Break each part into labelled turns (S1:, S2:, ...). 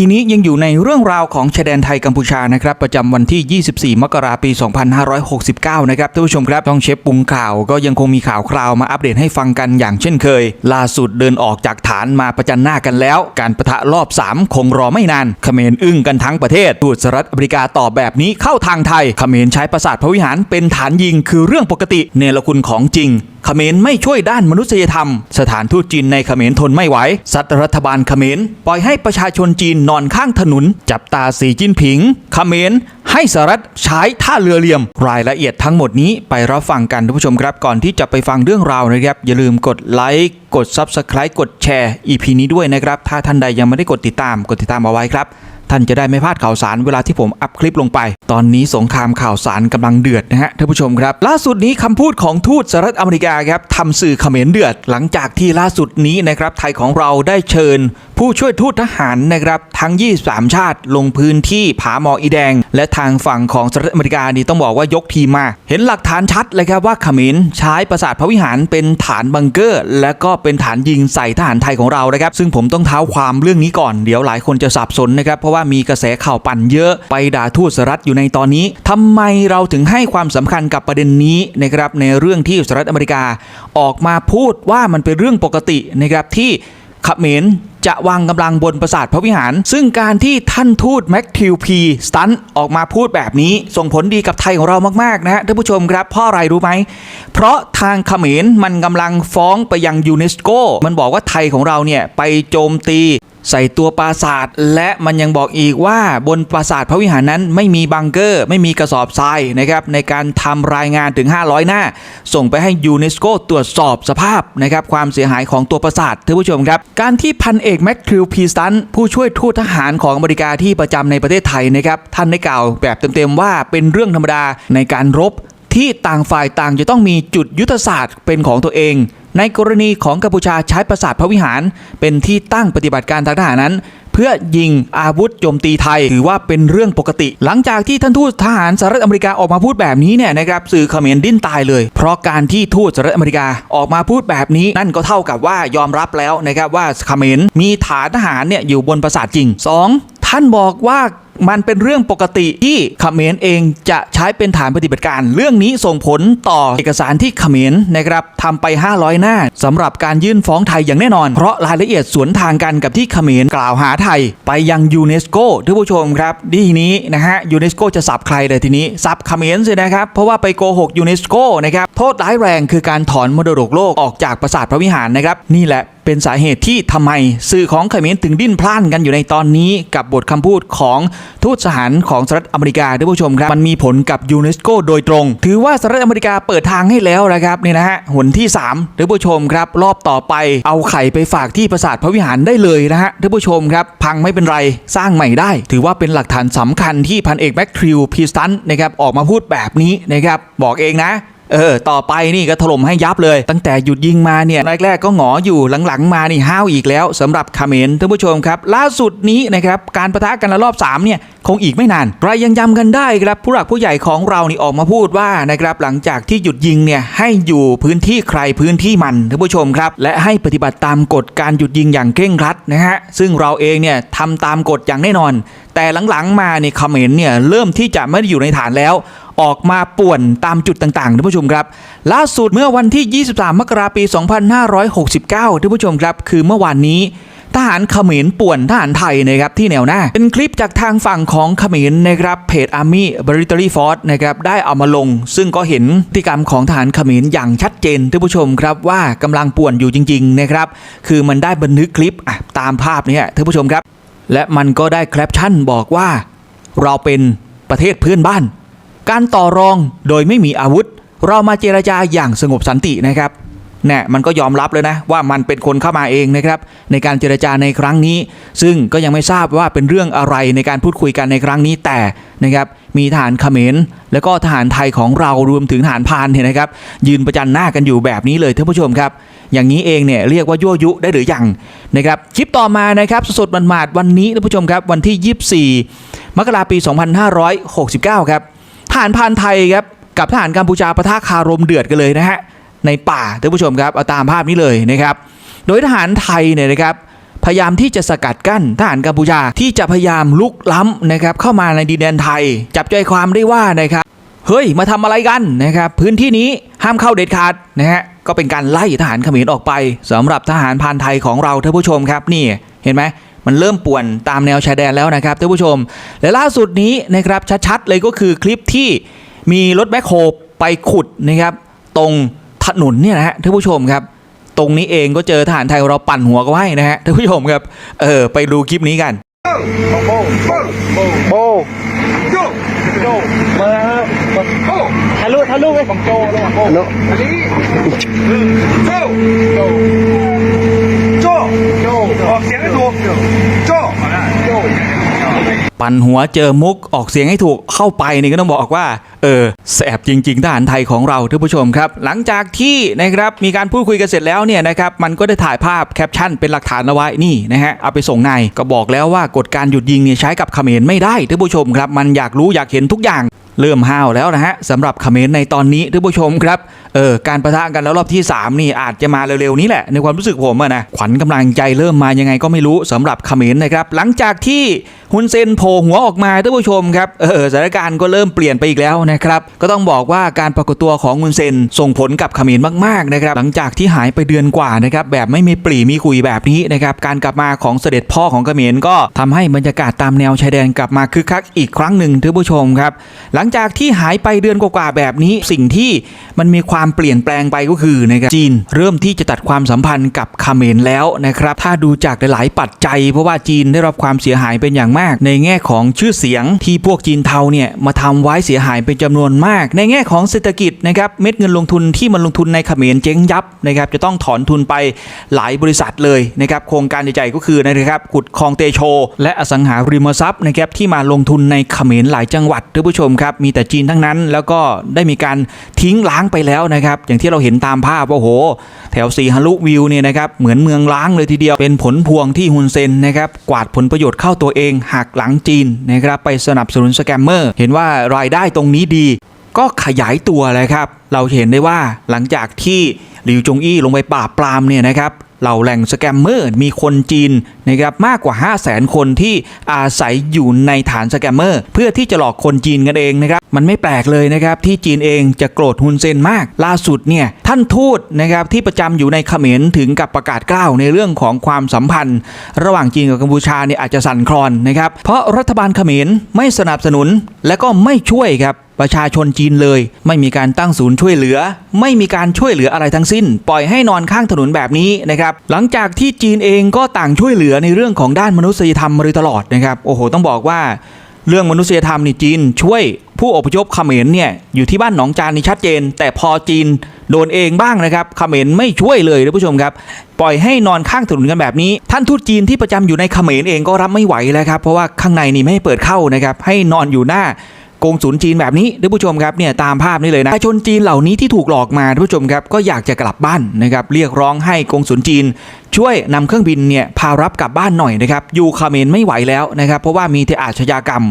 S1: ทีนี้ยังอยู่ในเรื่องราวของชายแดนไทยกัมพูชานะครับประจำวันที่ 24 มกราคมปี 2569 นะครับท่านผู้ชมครับต้องเชฟปรุงข่าวก็ยังคงมีข่าวคราวมาอัปเดตให้ฟังกันอย่างเช่นเคย ล่าสุดเดินออกจากฐานมาประจันหน้ากันแล้ว การประทะรอบ 3 คงรอไม่นานเขมรอึ้งกันทั้งประเทศทูตสหรัฐอเมริกาตอบแบบนี้เข้าทางไทยเขมรใช้ปราสาทพระวิหารเป็นฐานยิงคือเรื่องปกติเนรคุณของจริง เขมรไม่ช่วยด้านมนุษยธรรม สถานทูตจีนในเขมรทนไม่ไหวซัดรัฐบาลเขมรปล่อยให้ประชาชนจีนนอนข้างถนน จับตาสีจิ้นผิงเขมรให้สหรัฐใช้ท่าเรือเหลี่ยม รายละเอียดทั้งหมดนี้ไปรับฟังกันท่านผู้ชมครับก่อนที่จะไปฟังเรื่องราวนะครับอย่าลืมกดไลค์กด Subscribe กดแชร์ EP นี้ด้วยนะครับถ้าท่านใดยังไม่ได้กดติดตามกดติดตามเอาไว้ครับ ท่านจะได้ไม่พลาดข่าวสารเวลาที่ผมอัพคลิปลงไป ตอนนี้สงครามข่าวสารกำลังเดือดนะฮะท่านผู้ชมครับ ล่าสุดนี้คำพูดของทูตสหรัฐอเมริกาครับทำสื่อเขมรเดือด หลังจากที่ล่าสุดนี้นะครับไทยของเราได้เชิญ ผู้ช่วยทูตทหารนะครับทั้ง 23 ชาติลงพื้นที่ผาหมออีแดง และทางฝั่งของสหรัฐอเมริกานี่ต้องบอกว่ายกทีมมา เห็นหลักฐานชัดเลยครับว่าเขมรใช้ปราสาทพระวิหารเป็นฐานบังเกอร์ และก็เป็นฐานยิงใส่ทหารไทยของเรานะครับซึ่งผมต้องเท้าความเรื่องนี้ก่อนเดี๋ยวหลายคนจะสับสนนะครับเพราะว่ามีกระแสข่าวปั่นเยอะไปด่าทูตสหรัฐอยู่ในตอนนี้ทำไมเราถึงให้ความสำคัญกับประเด็นนี้นะครับในเรื่องที่สหรัฐอเมริกา ออกมาพูดว่ามันเป็นเรื่องปกตินะครับที่ขเขมรจะวางกำลังบนปราสาทพระวิหาร ซึ่งการที่ท่านทูตแม็กทิวพีสตันออกมาพูดแบบนี้ ส่งผลดีกับไทยของเรามาก ๆ นะฮะท่านผู้ชมครับเพราะอะไรรู้ไหม เพราะทางเขมรมันกำลังฟ้องไปยังยูเนสโก มันบอกว่าไทยของเราเนี่ย ไปโจมตี ใส่ตัวปราสาท และมันยังบอกอีกว่าบนปราสาทพระวิหารนั้นไม่มีบังเกอร์ ไม่มีกระสอบทรายนะครับในการทำรายงานถึง 500 หน้า ส่งไปให้ยูเนสโกตรวจสอบสภาพนะครับความเสียหายของตัวปราสาทท่านผู้ชมครับ การที่พันเอกแมคคิวพีสันผู้ช่วยทูตทหารของอเมริกาที่ประจำในประเทศไทยนะครับท่านได้กล่าวแบบเต็มๆว่าเป็นเรื่องธรรมดาในการรบที่ต่างฝ่ายต่างจะต้องมีจุดยุทธศาสตร์เป็นของตัวเอง ในกรณีของกัมพูชาใช้ปราสาทพระวิหาร เป็นที่ตั้งปฏิบัติการทางทหารนั้น เพื่อยิงอาวุธโจมตีไทยถือว่าเป็นเรื่องปกติ หลังจากที่ท่านทูตทหารสหรัฐอเมริกาออกมาพูดแบบนี้เนี่ยนะครับสื่อเขมรดิ้นตายเลย เพราะการที่ทูตสหรัฐอเมริกาออกมาพูดแบบนี้ นั่นก็เท่ากับว่ายอมรับแล้วนะครับว่าเขมรมีฐานทหารเนี่ยอยู่บนปราสาทจริง 2. ท่านบอกว่า มันเป็นเรื่องปกติที่เขมรเองจะใช้เป็นฐานปฏิบัติการ เรื่องนี้ส่งผลต่อเอกสารที่เขมรนะครับทำไป 500 หน้าสำหรับการยื่นฟ้องไทยอย่างแน่นอน เพราะรายละเอียดสวนทางกันกับที่เขมรกล่าวหาไทย ไปยังยูเนสโกท่านผู้ชมครับทีนี้นะฮะยูเนสโกจะสับใครเลยทีนี้สับเขมรสินะครับ เพราะว่าไปโกหกยูเนสโกนะครับโทษร้ายแรงคือการถอนมรดกโลกออกจากปราสาทพระวิหารนะครับนี่แหละ เป็นสาเหตุที่ทำไมสื่อของเขมรถึงดิ้นพล่านกันอยู่ในตอนนี้กับบทคำพูดของทูตสหารของสหรัฐอเมริกาท่านผู้ชมครับ มันมีผลกับยูเนสโกโดยตรง ถือว่าสหรัฐอเมริกาเปิดทางให้แล้วนะครับนี่นะฮะหนที่3ท่านผู้ชมครับรอบต่อไปเอาไข่ไปฝากที่ปราสาทพระวิหารได้เลยนะฮะท่านผู้ชมครับพังไม่เป็นไรสร้างใหม่ได้ ถือว่าเป็นหลักฐานสำคัญที่พันเอกแม็กทริวพีสตันนะครับออกมาพูดแบบนี้นะครับบอกเองนะ เออ ต่อไปนี่ก็ถล่มให้ยับเลย ตั้งแต่หยุดยิงมาเนี่ยแรกๆก็หงออยู่หลังๆมานี่ห้าวอีกแล้วสำหรับคาเมนท่านผู้ชมครับ ล่าสุดนี้นะครับการประทะกันระรอบ3เนี่ย คงอีกไม่นานใครยังจำกันได้ครับผู้หลักผู้ใหญ่ของเรานี่ออกมาพูดว่านะครับหลังจากที่หยุดยิงเนี่ยให้อยู่พื้นที่ใครพื้นที่มันท่านผู้ชมครับ และให้ปฏิบัติตามกฎการหยุดยิงอย่างเคร่งครัดนะฮะซึ่งเราเองเนี่ยทำตามกฎอย่างแน่นอน แต่หลังๆมาเนี่ยเขมรเนี่ยเริ่มที่จะไม่ได้อยู่ในฐานแล้วออกมาป่วนตามจุดต่างๆท่านผู้ชมครับ ล่าสุดเมื่อวันที่ 23 มกราคมปี 2569ท่านผู้ชมครับ คือเมื่อวานนี้ ทหารเขมรป่วนทหารไทยนะครับที่แนวหน้า เป็นคลิปจากทางฝั่งของเขมรนะครับเพจ Army b r i t a r y Force นะครับได้เอามาลง ซึ่งก็เห็นพฤติกรรมของทหารเขมรอย่างชัดเจนท่านผู้ชมครับว่ากำลังป่วนอยู่จริงๆนะครับคือมันได้บันทึกคลิปตามภาพนี้ท่านผู้ชมครับ และมันก็ได้แคปชั่นบอกว่า เราเป็นประเทศเพื่อนบ้าน การต่อรองโดยไม่มีอาวุธ เรามาเจรจาอย่างสงบสันตินะครับ เนี่ยมันก็ยอมรับเลยนะว่ามันเป็นคนเข้ามาเองนะครับในการเจรจาในครั้งนี้ ซึ่งก็ยังไม่ทราบว่าเป็นเรื่องอะไรในการพูดคุยกันในครั้งนี้แต่นะครับมีทหารเขมร แล้วก็ทหารไทยของเรารวมถึงทหารพานเนี่ยนะครับ ยืนประจันหน้ากันอยู่แบบนี้เลยท่านผู้ชมครับ อย่างนี้เองเนี่ยเรียกว่ายั่วยุได้หรือยังนะครับคลิปต่อมานะครับสดๆหมาดๆวันนี้ท่านผู้ชมครับวันที่ 24 มกราปี 2569 ครับทหารพานไทยครับกับทหารกัมพูชาปะทะคารมเดือดกันเลยนะฮะ ในป่าท่านผู้ชมครับเอาตามภาพนี้เลยนะครับ โดยทหารไทยเนี่ยนะครับพยายามที่จะสกัดกั้นทหารกัมพูชาที่จะพยายามลุกล้ำนะครับเข้ามาในดินแดนไทย จับใจความได้ว่านะครับเฮ้ยมาทำอะไรกันนะครับพื้นที่นี้ห้ามเข้าเด็ดขาดนะฮะก็เป็นการไล่ทหารเขมรออกไปสำหรับทหารพรานไทยของเราท่านผู้ชมครับนี่เห็นไหมมันเริ่มป่วนตามแนวชายแดนแล้วนะครับท่านผู้ชม และล่าสุดนี้นะครับชัดๆเลยก็คือคลิปที่มีรถแบ็คโฮลไปขุดนะครับตรง ถนนเนี่ยนะฮะท่านผู้ชมครับ ตรงนี้เองก็เจอทหารไทยเราปั่นหัวก็ไว้นะฮะท่านผู้ชมครับ เออไปดูคลิปนี้กัน
S2: โบโบโจโจมาโบทะลุทะลุไปของโจระหว่างโบอันนี้โจโจโจโจออกเสียงให้ถูกโจโจ
S1: ปั่นหัวเจอมุกออกเสียงให้ถูกเข้าไปนี่ก็ต้องบอกว่า เออแสบจริง ๆ ทหารไทยของเราท่านผู้ชมครับ หลังจากที่นะครับมีการพูดคุยกันเสร็จแล้วเนี่ยนะครับมันก็ได้ถ่ายภาพแคปชั่นเป็นหลักฐานเอาไว้นี่นะฮะเอาไปส่งนายก็บอกแล้วว่ากฎการหยุดยิงเนี่ยใช้กับเขมรไม่ได้ท่านผู้ชมครับ มันอยากรู้อยากเห็นทุกอย่างเริ่มห้าวแล้วนะฮะสำหรับเขมรในตอนนี้ท่านผู้ชมครับ เออการประทะกันแล้วรอบที่ 3 นี่อาจจะมาเร็วๆนี้แหละ ในความรู้สึกผมอะนะขวัญกำลังใจเริ่มมายังไงก็ไม่รู้สำหรับเขมรนะครับ หลังจากที่ฮุนเซนโผล่หัวออกมาท่านผู้ชมครับเออสถานการณ์ก็เริ่มเปลี่ยนไปอีกแล้วนะครับก็ต้องบอกว่าการปรากฏตัวของฮุนเซนส่งผลกับเขมรมากๆนะครับหลังจากที่หายไปเดือนกว่านะครับแบบไม่มีปลีมีคุยแบบนี้นะครับการกลับมาของเสด็จพ่อของเขมรก็ทำให้บรรยากาศตามแนวชายแดนกลับมาคึกคักอีกครั้งหนึ่งท่านผู้ชมครับหลังจากที่หายไปเดือนกว่าๆแบบนี้สิ่งที่มันมีความเปลี่ยนแปลงไปก็คือนะครับจีนเริ่มที่จะตัดความสัมพันธ์กับเขมรแล้วนะครับถ้าดูจากหลายๆปัจจัย เพราะว่าจีนได้รับความเสียหายเป็นอย่างมาก ในแง่ของชื่อเสียงที่พวกจีนเทาเนี่ยมาทำไว้เสียหายเป็นจำนวนมาก ในแง่ของเศรษฐกิจนะครับเม็ดเงินลงทุนที่มันลงทุนในเขมรเจ๊งยับนะครับจะต้องถอนทุนไปหลายบริษัทเลยนะครับโครงการใหญ่ๆก็คือนะครับขุดคลองเตโช และอสังหาริมทรัพย์นะครับที่มาลงทุนในเขมรหลายจังหวัดท่านผู้ชมครับมีแต่จีนทั้งนั้น แล้วก็ได้มีการทิ้งล้างไปแล้วนะครับ อย่างที่เราเห็นตามภาพว่าโอ้โห แถวสีฮารุวิวเนี่ยนะครับเหมือนเมืองล้างเลยทีเดียวเป็นผลพวงที่ฮุนเซนนะครับกวาดผลประโยชน์เข้าตัวเองหักหลังจีนนะครับไปสนับสนุนสแกมเมอร์เห็นว่ารายได้ตรงนี้ดี ก็ขยายตัวเลยครับ เราเห็นได้ว่าหลังจากที่หลิวจงอี้ลงไปปราบปรามเนี่ยนะครับ เหล่าแหล่งสแกมเมอร์มีคนจีนนะครับมากกว่า 5 0 0แสนคนที่อาศัยอยู่ในฐานสแกมเมอร์เพื่อที่จะหลอกคนจีนกันเองนะครับมันไม่แปลกเลยนะครับที่จีนเองจะโกรธฮุนเซนมาก ล่าสุดเนี่ยท่านทูตนะครับที่ประจำอยู่ในเขมรถึงกับประกาศกล้าวในเรื่องของความสัมพันธ์ ระหว่างจีนกับกัมพูชาเนี่ยอาจจะสั่นคลอนนะครับเพราะรัฐบาลเขมรไม่สนับสนุนและก็ไม่ช่วยครับ ประชาชนจีนเลย ไม่มีการตั้งศูนย์ช่วยเหลือ ไม่มีการช่วยเหลืออะไรทั้งสิ้น ปล่อยให้นอนข้างถนนแบบนี้นะครับหลังจากที่จีนเองก็ต่างช่วยเหลือในเรื่องของด้านมนุษยธรรมมาโดยตลอดนะครับโอ้โหต้องบอกว่าเรื่องมนุษยธรรมนี่จีนช่วยผู้อพยพเขมรเนี่ยอยู่ที่บ้านหนองจานนี่ชัดเจน แต่พอจีนโดนเองบ้างนะครับเขมรไม่ช่วยเลยท่านผู้ชมครับ ปล่อยให้นอนข้างถนนกันแบบนี้ ท่านทูตจีนที่ประจำอยู่ในเขมรเองก็รับไม่ไหวแล้วครับเพราะว่าข้างในนี่ไม่ให้เปิดเข้านะครับให้นอนอยู่หน้า กงศูนจีนแบบนี้ท่านผู้ชมครับเนี่ยตามภาพนี้เลยนะประชาชนจีนเหล่านี้ที่ถูกหลอกมาท่านผู้ชมครับก็อยากจะกลับบ้านนะครับเรียกร้องให้กงศูนจีน ช่วยนำเครื่องบินเนี่ยพารับกลับบ้านหน่อยนะครับอยู่เมรไม่ไหวแล้วนะครับเพราะว่ามีแต่อาชญากรรม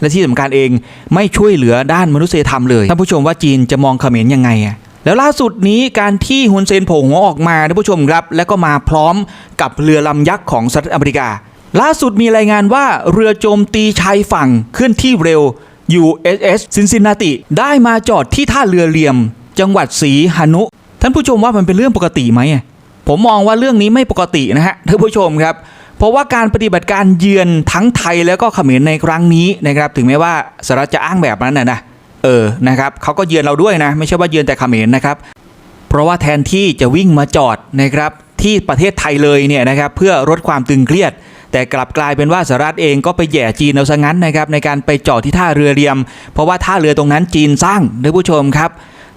S1: และที่สำคัญเองไม่ช่วยเหลือด้านมนุษยธรรมเลยท่านผู้ชมว่าจีนจะมองเขมรยังไงอะแล้วล่าสุดนี้การที่ฮุนเซนโผล่หัวออกมาท่านผู้ชมครับ แล้วก็มาพร้อมกับเรือลำยักษ์ของสหรัฐอเมริกา ล่าสุดมีรายงานว่าเรือโจมตีชายฝั่งเคลื่อนที่เร็ว USS Cincinnati ได้มาจอดที่ท่าเรือเหลี่ยม จังหวัดศรีหนุ ท่านผู้ชมว่ามันเป็นเรื่องปกติไหมผมมองว่าเรื่องนี้ไม่ปกตินะฮะท่านผู้ชมครับ เพราะว่าการปฏิบัติการเยือนทั้งไทยแล้วก็เขมรในครั้งนี้นะครับถึงแม้ว่าสหรัฐจะอ้างแบบนั้นนะนะเออนะครับเขาก็เยือนเราด้วยนะ ไม่ใช่ว่าเยือนแต่เขมรนะครับ เพราะว่าแทนที่จะวิ่งมาจอดนะครับที่ประเทศไทยเลยเนี่ยนะครับเพื่อลดความตึงเครียด แต่กลับกลายเป็นว่าสหรัฐเองก็ไปแย่จีนเอาซะงั้นนะครับในการไปจอดที่ท่าเรือเรียม เพราะว่าท่าเรือตรงนั้นจีนสร้างท่านผู้ชมครับ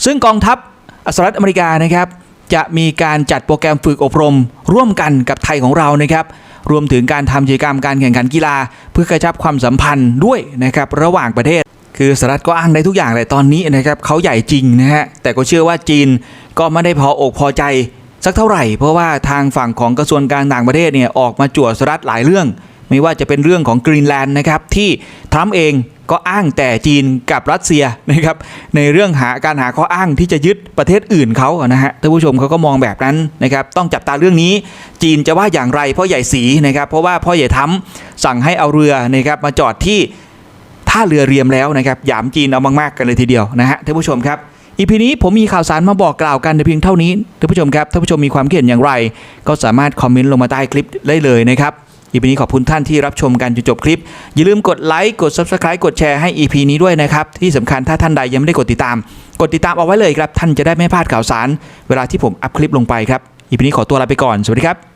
S1: ซึ่งกองทัพสหรัฐอเมริกานะครับจะมีการจัดโปรแกรมฝึกอบรม ร่วมกันกับไทยของเรานะครับรวมถึงการทำกิจกรรมการแข่งขันกีฬา เพื่อกระชับความสัมพันธ์ด้วยนะครับระหว่างประเทศ คือสหรัฐก็อ้างได้ทุกอย่างเลยตอนนี้นะครับเขาใหญ่จริงนะฮะแต่ก็เชื่อว่าจีนก็ไม่ได้พออกพอใจ สักเท่าไหร่ เพราะว่าทางฝั่งของกระทรวงการต่างประเทศเนี่ยออกมาจวดสรัฐหลายเรื่อง ไม่ว่าจะเป็นเรื่องของกรีนแลนด์นะครับที่ทรัมป์เองก็อ้างแต่จีนกับรัสเซียนะครับในเรื่องหาการหาข้ออ้างที่จะยึดประเทศอื่นเขานะฮะท่านผู้ชมเขาก็มองแบบนั้นนะครับต้องจับตาเรื่องนี้ จีนจะว่าอย่างไรพ่อใหญ่สีนะครับเพราะว่าพ่อใหญ่ทำสั่งให้เอาเรือนะครับมาจอดที่ท่าเรือเรียมแล้วนะครับหยามจีนเอามากๆกันเลยทีเดียวนะฮะท่านผู้ชมครับ อีพีนี้ผมมีข่าวสารมาบอกกล่าวกันเพียงเท่านี้ท่านผู้ชมครับท่านผู้ชมมีความคิดเห็นอย่างไร ก็สามารถคอมเมนต์ลงมาใต้คลิปได้เลยนะครับอีพีนี้ขอบคุณท่านที่รับชมกันจนจบคลิป อย่าลืมกดไลค์กด Subscribe กดแชร์ให้ EP นี้ด้วยนะครับ ที่สำคัญถ้าท่านใดยังไม่ได้กดติดตาม กดติดตามเอาไว้เลยครับ ท่านจะได้ไม่พลาดข่าวสาร เวลาที่ผมอัพคลิปลงไปครับอีพีนี้ขอตัวลาไปก่อน สวัสดีครับ